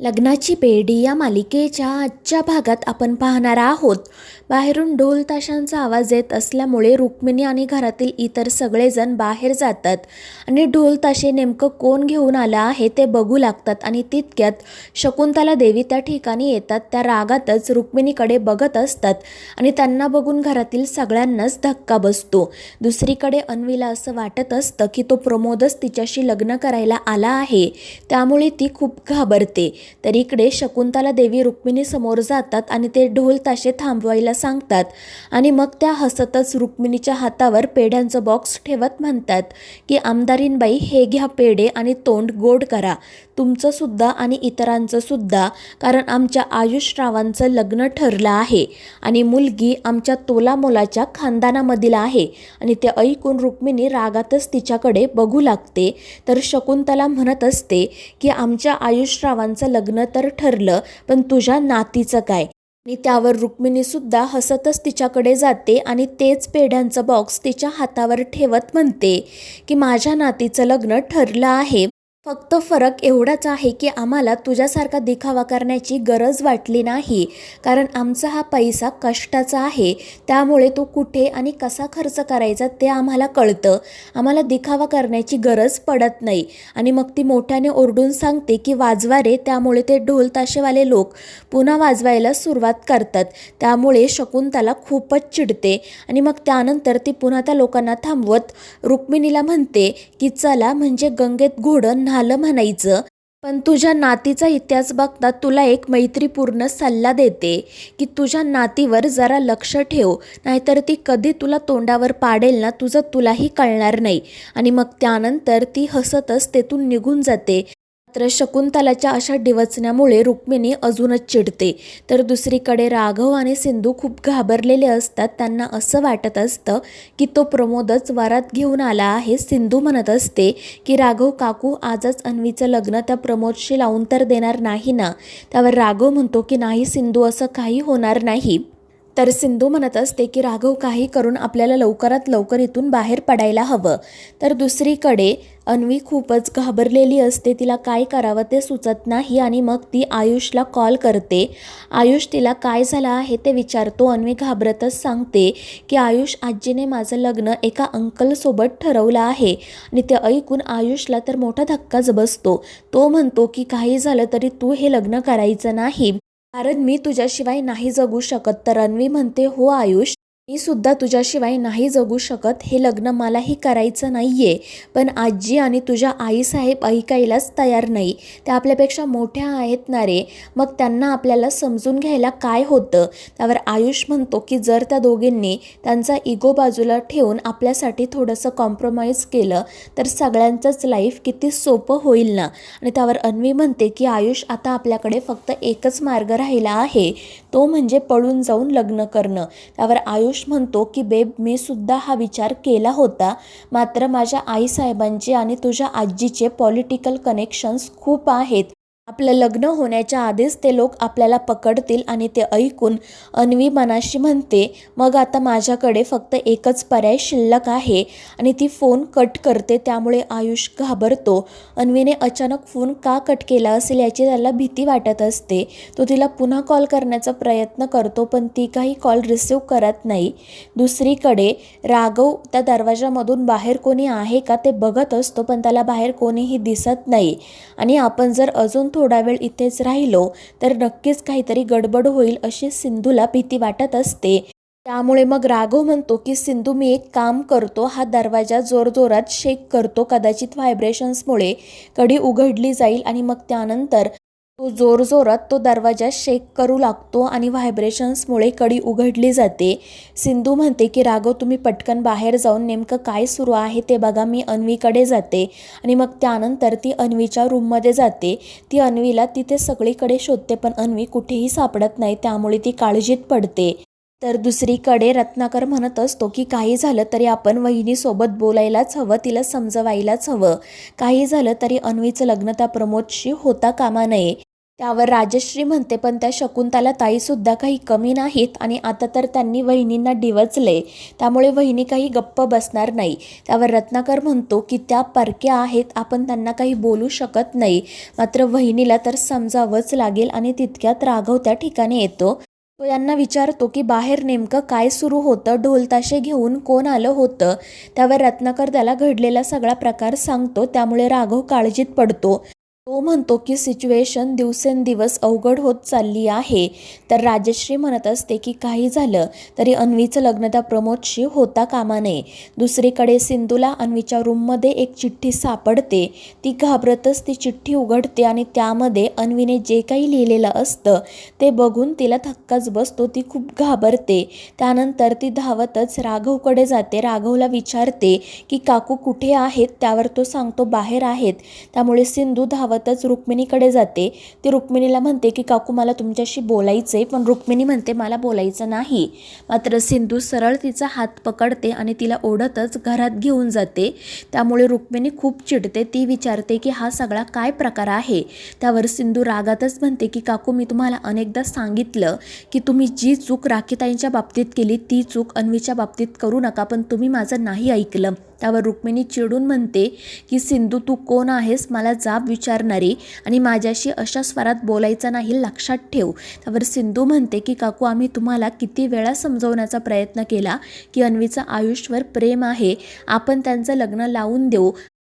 लग्नाची बेडी या मालिकेच्या आजच्या भागात आपण पाहणार आहोत. बाहेरून ढोल ताशांचा आवाज येत असल्यामुळे रुक्मिणी आणि घरातील इतर सगळेजण बाहेर जातात. आणि ढोल ताशे नेमकं कोण घेऊन आलं आहे ते बघू लागतात आणि तितक्यात शकुंतला देवी त्या ठिकाणी येतात. त्या रागातच रुक्मिणीकडे बघत असतात आणि त्यांना बघून घरातील सगळ्यांनाच धक्का बसतो. दुसरीकडे अन्वीला असं वाटत असतं की तो प्रमोदच तिच्याशी लग्न करायला आला आहे. त्यामुळे ती खूप घाबरते. तर इकडे शकुंतला देवी रुक्मिणी समोर जातात आणि ते ढोल ताशे थांबवायला सांगतात. आणि मग त्या हसतच रुक्मिणीच्या हातावर पेढ्यांचं बॉक्स ठेवत म्हणतात की आमदारीनबाई हे घ्या पेढे आणि तोंड गोड करा. तुमचं सुद्धा आणि इतरांचं सुद्धा कारण आमच्या आयुषरावांचं लग्न ठरलं आहे. आणि मुलगी आमच्या तोलामोलाच्या खानदानामधील आहे. आणि ते ऐकून रुक्मिणी रागातच तिच्याकडे बघू लागते. तर शकुंतला म्हणत असते की आमच्या आयुषरावांचं लग्न तर ठरलं पण तुझ्या नातीचं काय? आणि त्यावर रुक्मिणीसुद्धा हसतच तिच्याकडे जाते आणि तेच पेढ्यांचं बॉक्स तिच्या हातावर ठेवत म्हणते की माझ्या नातीचं लग्न ठरलं आहे फक्त फरक एवढाच आहे की आम्हाला तुझ्यासारखा दिखावा करण्याची गरज वाटली नाही. कारण आमचा हा पैसा कष्टाचा आहे. त्यामुळे तो कुठे आणि कसा खर्च करायचा ते आम्हाला कळतं. आम्हाला दिखावा करण्याची गरज पडत नाही. आणि मग ती मोठ्याने ओरडून सांगते की वाजवा रे. त्यामुळे ते ढोल ताशेवाले लोक पुन्हा वाजवायला सुरुवात करतात. त्यामुळे शकुंतला खूपच चिडते. आणि मग त्यानंतर ती पुन्हा त्या लोकांना थांबवत रुक्मिणीला म्हणते की चला म्हणजे गंगेत घोडं झालं म्हणायचं पण तुझ्या नातीचा इतिहास बघता तुला एक मैत्रीपूर्ण सल्ला देते की तुझ्या नातीवर जरा लक्ष ठेव नाहीतर ती कधी तुला तोंडावर पाडेल ना तुझं तुलाही कळणार नाही. आणि मग त्यानंतर ती हसतच तेथून निघून जाते. मात्र शकुंतलाच्या अशा डिवचण्यामुळे रुक्मिणी अजूनच चिडते. तर दुसरीकडे राघव आणि सिंधू खूप घाबरलेले असतात. त्यांना असं वाटत असतं की तो प्रमोदच वरात घेऊन आला आहे. सिंधू म्हणत असते की राघव काकू आजच अन्वीचं लग्न त्या प्रमोदशी लावून तर देणार नाही ना? त्यावर राघव म्हणतो की नाही सिंधू असं काही होणार नाही. तर सिंधू म्हणत असते की राघव काही करून आपल्याला लवकरात लवकर इथून बाहेर पडायला हवं. तर दुसरीकडे अन्वी खूपच घाबरलेली असते. तिला काय करावं ते सुचत नाही आणि मग ती आयुषला कॉल करते. आयुष तिला काय झालं आहे ते विचारतो. अन्वी घाबरतच सांगते की आयुष आजीने माझं लग्न एका अंकलसोबत ठरवलं आहे आणि ते ऐकून आयुषला तर मोठा धक्काच बसतो. तो म्हणतो की काही झालं तरी तू हे लग्न करायचं नाही. कारण मी तुझ्याशिवाय नाही जगू शकत. तर अन्वी म्हणते हो आयुष मी सुद्धा तुझ्याशिवाय नाही जगू शकत हे लग्न मलाही करायचं नाही आहे पण आजी आणि तुझ्या आईसाहेब ऐकायलाच तयार नाही. त्या आपल्यापेक्षा मोठ्या आहेत ना रे? मग त्यांना आपल्याला समजून घ्यायला काय होतं? त्यावर आयुष म्हणतो की जर त्या दोघींनी त्यांचा इगो बाजूला ठेवून आपल्यासाठी थोडंसं कॉम्प्रोमाइज केलं तर सगळ्यांचंच लाईफ किती सोपं होईल ना? आणि त्यावर अन्वी म्हणते की आयुष आता आपल्याकडे फक्त एकच मार्ग राहिला आहे. तो म्हणजे पळून जाऊन लग्न करणं. त्यावर आयुष म्हणतो की बेब मी सुद्धा हा विचार केला होता. मात्र माझ्या आईसाहेबांचे आणि तुझ्या आजीचे पॉलिटिकल कनेक्शन्स खूप आहेत. आपलं लग्न होण्याच्या आधीच ते लोक आपल्याला पकडतील आणि ते ऐकून अन्वी मनाशी म्हणते मग आता माझ्याकडे फक्त एकच पर्याय शिल्लक आहे आणि ती फोन कट करते त्यामुळे आयुष घाबरतो. अन्वीने अचानक फोन का कट केला असेल याची त्याला भीती वाटत असते. तो तिला पुन्हा कॉल करण्याचा प्रयत्न करतो पण ती काही कॉल रिसीव करत नाही. दुसरीकडे राघव त्या दरवाजामधून बाहेर कोणी आहे का ते बघत असतो पण त्याला बाहेर कोणीही दिसत नाही. आणि आपण जर अजून थोडा वेळ इथेच राहिलो तर नक्कीच काहीतरी गडबड होईल अशी सिंधूला भीती वाटत असते. त्यामुळे मग राघव म्हणतो की सिंधू मी एक काम करतो. हा दरवाजा जोरजोरात शेक करतो. कदाचित व्हायब्रेशन्समुळे कडी उघडली जाईल आणि मग त्यानंतर तो जोरजोरात तो दरवाजा शेक करू लागतो आणि व्हायब्रेशन्समुळे कडी उघडली जाते. सिंधू म्हणते की राघव तुम्ही पटकन बाहेर जाऊन नेमकं काय सुरू आहे ते बघा मी अन्वीकडे जाते. आणि मग त्यानंतर ती अन्वीच्या रूममध्ये जाते. ती अन्वीला तिथे सगळीकडे शोधते पण अन्वी कुठेही सापडत नाही त्यामुळे ती काळजीत पडते. तर दुसरीकडे रत्नाकर म्हणत असतो की काही झालं तरी आपण वहिनीसोबत बोलायलाच हवं तिला समजवायलाच हवं. काही झालं तरी अन्वीचं लग्न त्या प्रमोदशी होता कामा नये. त्यावर राजश्री म्हणते पण त्या शकुंतला ताईसुद्धा काही कमी नाहीत आणि आता तर त्यांनी वहिनींना डिवचले. त्यामुळे वहिनी काही गप्प बसणार नाही. त्यावर रत्नाकर म्हणतो की त्या परक्या आहेत आपण त्यांना काही बोलू शकत नाही. मात्र वहिनीला तर समजावंच लागेल आणि तितक्यात राघव त्या ठिकाणी येतो. तो यांना विचारतो की बाहेर नेमकं काय सुरू होतं? ढोलताशे घेऊन कोण आलं होतं? त्यावर रत्नाकर त्याला घडलेला सगळा प्रकार सांगतो. त्यामुळे राघव काळजीत पडतो. तो म्हणतो की सिच्युएशन दिवसेंदिवस अवघड होत चालली आहे. तर राजश्री म्हणत असते की काही झालं तरी अन्वीचं लग्न त्या प्रमोदशी होता कामा नये. दुसरीकडे सिंधूला अन्वीच्या रूममध्ये एक चिठ्ठी सापडते. ती घाबरतच ती चिठ्ठी उघडते आणि त्यामध्ये अन्वीने जे काही लिहिलेलं असतं ते बघून तिला धक्काच बसतो ती खूप घाबरते. त्यानंतर ती धावतच राघवकडे जाते. राघवला विचारते की काकू कुठे आहेत? त्यावर तो सांगतो बाहेर आहेत. त्यामुळे सिंधू धावतच रुक्मिणीकडे जाते. ती रुक्मिणीला म्हणते की काकू मला तुमच्याशी बोलायचं आहे पण रुक्मिणी म्हणते मला बोलायचं नाही. मात्र सिंधू सरळ तिचा हात पकडते आणि तिला ओढतच घरात घेऊन जाते. त्यामुळे रुक्मिणी खूप चिडते. ती विचारते की हा सगळा काय प्रकार आहे? त्यावर सिंधू रागातच म्हणते की काकू मी तुम्हाला अनेकदा सांगितलं की तुम्ही जी चूक राखीताईंच्या बाबतीत केली ती चूक अन्वीच्या बाबतीत करू नका पण तुम्ही माझं नाही ऐकलं. त्यावर रुक्मिणी चिडून म्हणते की सिंधू तू कोण आहेस? मला जाब विचार करणारी आणि माझ्याशी अशा स्वरात बोलायचं नाही लक्षात ठेव. त्यावर सिंधू म्हणते की काकू आम्ही तुम्हाला किती वेळा समजवण्याचा प्रयत्न केला की अन्वीचं आयुष्यवर प्रेम आहे. आपण त्यांचं लग्न लावून देऊ.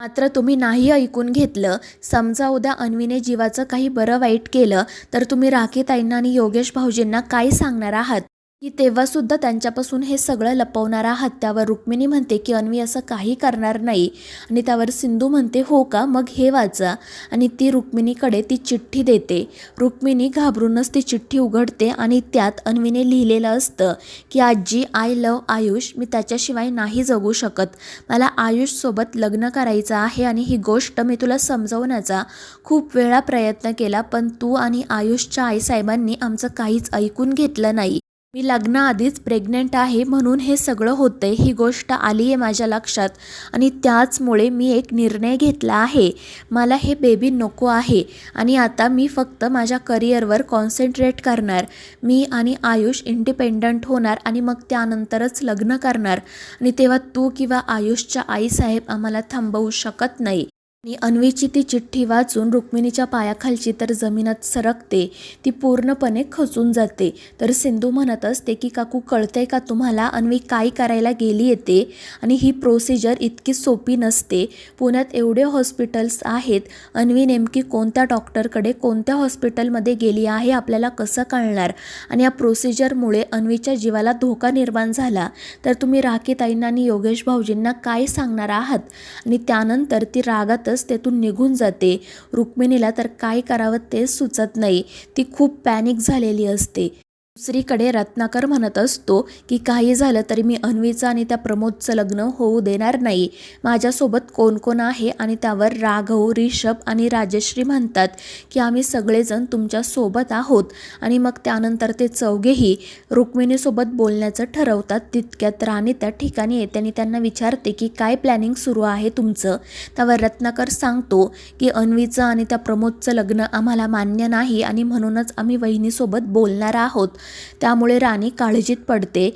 मात्र तुम्ही नाही ऐकून घेतलं. समजा उद्या अन्वीने जीवाचं काही बरं वाईट केलं तर तुम्ही राखीताईंना आणि योगेश भाऊजींना काय सांगणार आहात? की तेव्हासुद्धा त्यांच्यापासून हे सगळं लपवणारा आहात त्यावर रुक्मिणी म्हणते की अन्वी असं काही करणार नाही. आणि त्यावर सिंधू म्हणते हो का? मग हे वाचा. आणि ती रुक्मिणीकडे ती चिठ्ठी देते. रुक्मिणी घाबरूनच ती चिठ्ठी उघडते आणि त्यात अन्वीने लिहिलेलं असतं की आजी आय लव आयुष. मी त्याच्याशिवाय नाही जगू शकत. मला आयुषसोबत लग्न करायचं आहे आणि ही गोष्ट मी तुला समजवण्याचा खूप वेळा प्रयत्न केला पण तू आणि आयुषच्या आईसाहेबांनी आमचं काहीच ऐकून घेतलं नाही. मी लग्नाआधीच प्रेग्नंट आहे म्हणून हे सगळं होतं आहे ही गोष्ट आली आहे माझ्या लक्षात. आणि त्याचमुळे मी एक निर्णय घेतला आहे. मला हे बेबी नको आहे आणि आता मी फक्त माझ्या करिअरवर कॉन्सन्ट्रेट करणार. मी आणि आयुष इंडिपेंडंट होणार आणि मग त्यानंतरच लग्न करणार. आणि तेव्हा तू किंवा आयुषच्या आईसाहेब आम्हाला थांबवू शकत नाही. आणि अन्वीची ती चिठ्ठी वाचून रुक्मिणीच्या पायाखालची तर जमिनात सरकते ती पूर्णपणे खचून जाते. तर सिंधू म्हणत असते की काकू कळतंय का तुम्हाला? अन्वी काय करायला गेली येते? आणि ही प्रोसिजर इतकी सोपी नसते. पुण्यात एवढे हॉस्पिटल्स आहेत. अन्वी नेमकी कोणत्या डॉक्टरकडे कोणत्या हॉस्पिटलमध्ये गेली आहे आपल्याला कसं कळणार? आणि या प्रोसिजरमुळे अन्वीच्या जीवाला धोका निर्माण झाला. तर तुम्ही राखीताईंना आणि योगेश भाऊजींना काय सांगणार आहात? आणि त्यानंतर ती रागातच तेथून निघून जाते. रुक्मिणीला तर काय करावं तेच सुचत नाही. ती खूप पॅनिक झालेली असते. दुसरीकडे रत्नाकर म्हणत असतो की काही झालं तरी मी अन्वीचं आणि त्या प्रमोदचं लग्न होऊ देणार नाही. माझ्यासोबत कोण कोण आहे आणि त्यावर राघव रिषभ आणि राजश्री म्हणतात की आम्ही सगळेजण तुमच्यासोबत आहोत आणि मग त्यानंतर ते चौघेही रुक्मिणीसोबत बोलण्याचं ठरवतात. तितक्यात राणी त्या ठिकाणी येते आणि त्यांना विचारते की काय प्लॅनिंग सुरू आहे तुमचं? त्यावर रत्नाकर सांगतो की अन्वीचं आणि त्या प्रमोदचं लग्न आम्हाला मान्य नाही आणि म्हणूनच आम्ही वहिनीसोबत बोलणार आहोत. त्यामुळे राणी काळजीत पडते.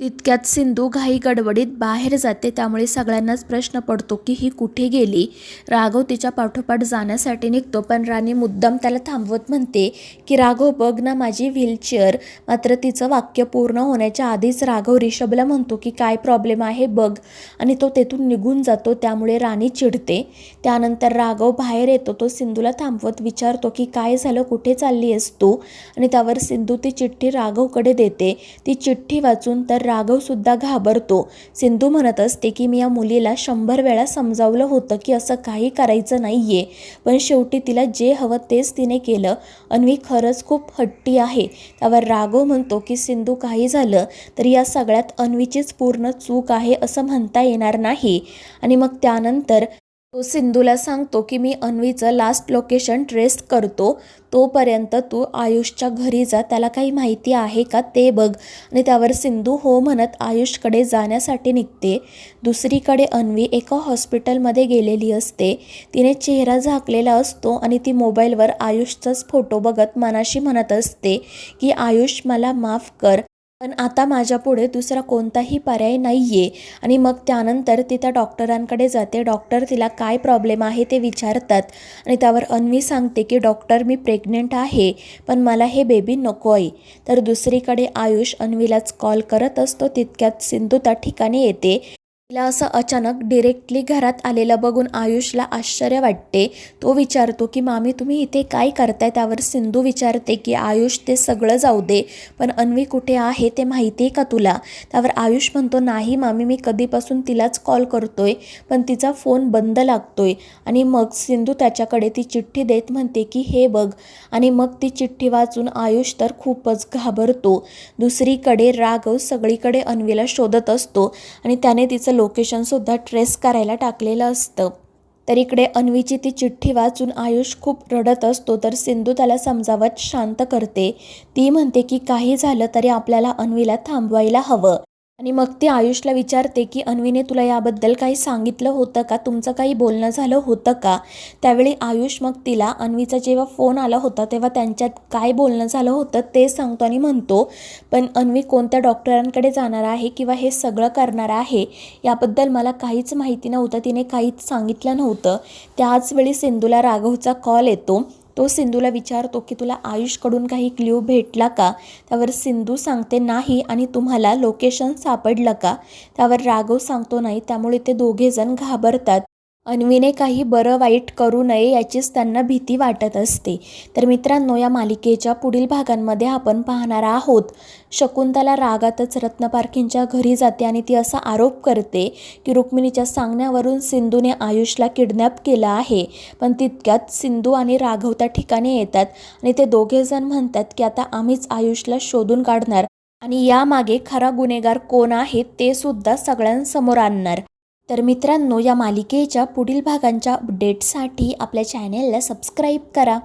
तितक्यात सिंधू घाई गडबडीत बाहेर जाते त्यामुळे सगळ्यांनाच प्रश्न पडतो की ही कुठे गेली? राघव तिच्या पाठोपाठ जाण्यासाठी निघतो पण राणी मुद्दाम त्याला थांबवत म्हणते की राघव बघ ना माझी व्हीलचेअर. मात्र तिचं वाक्य पूर्ण होण्याच्या आधीच राघव रिषभला म्हणतो की काय प्रॉब्लेम आहे बघ. आणि तो तेथून निघून जातो त्यामुळे राणी चिडते. त्यानंतर राघव बाहेर येतो तो सिंधूला थांबवत विचारतो की काय झालं? कुठे चालली आहेस तू? आणि त्यावर सिंधू ती चिठ्ठी राघवकडे देते. ती चिठ्ठी वाचून तर राघवसुद्धा घाबरतो. सिंधू म्हणत असते की मी या मुलीला शंभर वेळा समजावलं होतं की असं काही करायचं नाही आहे पण शेवटी तिला जे हवं तेच तिने केलं. अन्वी खरंच खूप हट्टी आहे. त्यावर राघव म्हणतो की सिंधू काही झालं तर या सगळ्यात अन्वीचीच पूर्ण चूक आहे असं म्हणता येणार नाही. आणि मग त्यानंतर तो सिंधूला सांगतो की मी अन्वीचं लास्ट लोकेशन ट्रेस करतो. तोपर्यंत तू आयुषच्या घरी जा. त्याला काही माहिती आहे का ते बघ. आणि त्यावर सिंधू हो म्हणत आयुषकडे जाण्यासाठी निघते. दुसरीकडे अन्वी एका हॉस्पिटलमध्ये गेलेली असते. तिने चेहरा झाकलेला असतो आणि ती मोबाईलवर आयुषचाच फोटो बघत मनाशी म्हणत असते की आयुष मला माफ कर. पण आता माझ्यापुढे दुसरा कोणताही पर्याय नाही आहे आणि मग त्यानंतर ती त्या डॉक्टरांकडे जाते. डॉक्टर तिला काय प्रॉब्लेम आहे ते विचारतात. आणि त्यावर अन्वी सांगते की डॉक्टर मी प्रेग्नेंट आहे पण मला हे बेबी नको आहे तर दुसरीकडे आयुष अन्वीलाच कॉल करत असतो. तितक्यात सिंधू त्या ठिकाणी येते. तिला असं अचानक डिरेक्टली घरात आलेलं बघून आयुषला आश्चर्य वाटते. तो विचारतो की मामी तुम्ही इथे काय करताय? त्यावर सिंधू विचारते की आयुष ते सगळं जाऊ दे पण अन्वी कुठे आहे ते माहिती आहे का तुला? त्यावर आयुष म्हणतो नाही मामी मी कधीपासून तिलाच कॉल करतोय पण तिचा फोन बंद लागतोय. आणि मग सिंधू त्याच्याकडे ती चिठ्ठी देत म्हणते की हे बघ. आणि मग ती चिठ्ठी वाचून आयुष तर खूपच घाबरतो. दुसरीकडे राघव सगळीकडे अन्वीला शोधत असतो आणि त्याने तिचं लोकेशनसुद्धा ट्रेस करायला टाकलेलं असतं. तर इकडे अन्वीची ती चिठ्ठी वाचून आयुष खूप रडत असतो तर सिंधू त्याला समजावत शांत करते. ती म्हणते की काही झालं तरी आपल्याला अन्वीला थांबवायला हवं. आणि मग ती आयुषला विचारते की अन्वीने तुला याबद्दल काही सांगितलं होतं का? तुमचं काही बोलणं झालं होतं का? त्यावेळी आयुष मग तिला अन्वीचा जेव्हा फोन आला होता तेव्हा त्यांच्यात काय बोलणं झालं होतं ते सांगतो आणि म्हणतो. पण अन्वी कोणत्या डॉक्टरांकडे जाणार आहे किंवा हे सगळं करणार आहे याबद्दल मला काहीच माहिती नव्हतं. तिने काहीच सांगितलं नव्हतं. त्याच वेळी सिंधूला राघवचा कॉल येतो. तो सिंधूला विचारतो की तुला आयुषकडून काही क्ल्यू भेटला का त्यावर सिंधू सांगते नाही आणि तुम्हाला लोकेशन सापडलं का त्यावर राघव सांगतो नाही. त्यामुळे ते दोघेजण घाबरतात. अन्वीने काही बरं वाईट करू नये याचीच त्यांना भीती वाटत असते. तर मित्रांनो या मालिकेच्या पुढील भागांमध्ये आपण पाहणार आहोत. शकुंतला रागातच रत्नपारखींच्या घरी जाते आणि ती असा आरोप करते की रुक्मिणीच्या सांगण्यावरून सिंधूने आयुषला किडनॅप केला आहे. पण तितक्यात सिंधू आणि राघव त्या ठिकाणी येतात आणि ते दोघेजण म्हणतात की आता आम्हीच आयुषला शोधून काढणार आणि यामागे खरा गुन्हेगार कोण आहे ते सुद्धा सगळ्यांसमोर आणणार. तर मित्रांनो या मालिकेच्या पुढील भागांच्या अपडेटसाठी आपल्या चॅनेलला सबस्क्राईब करा.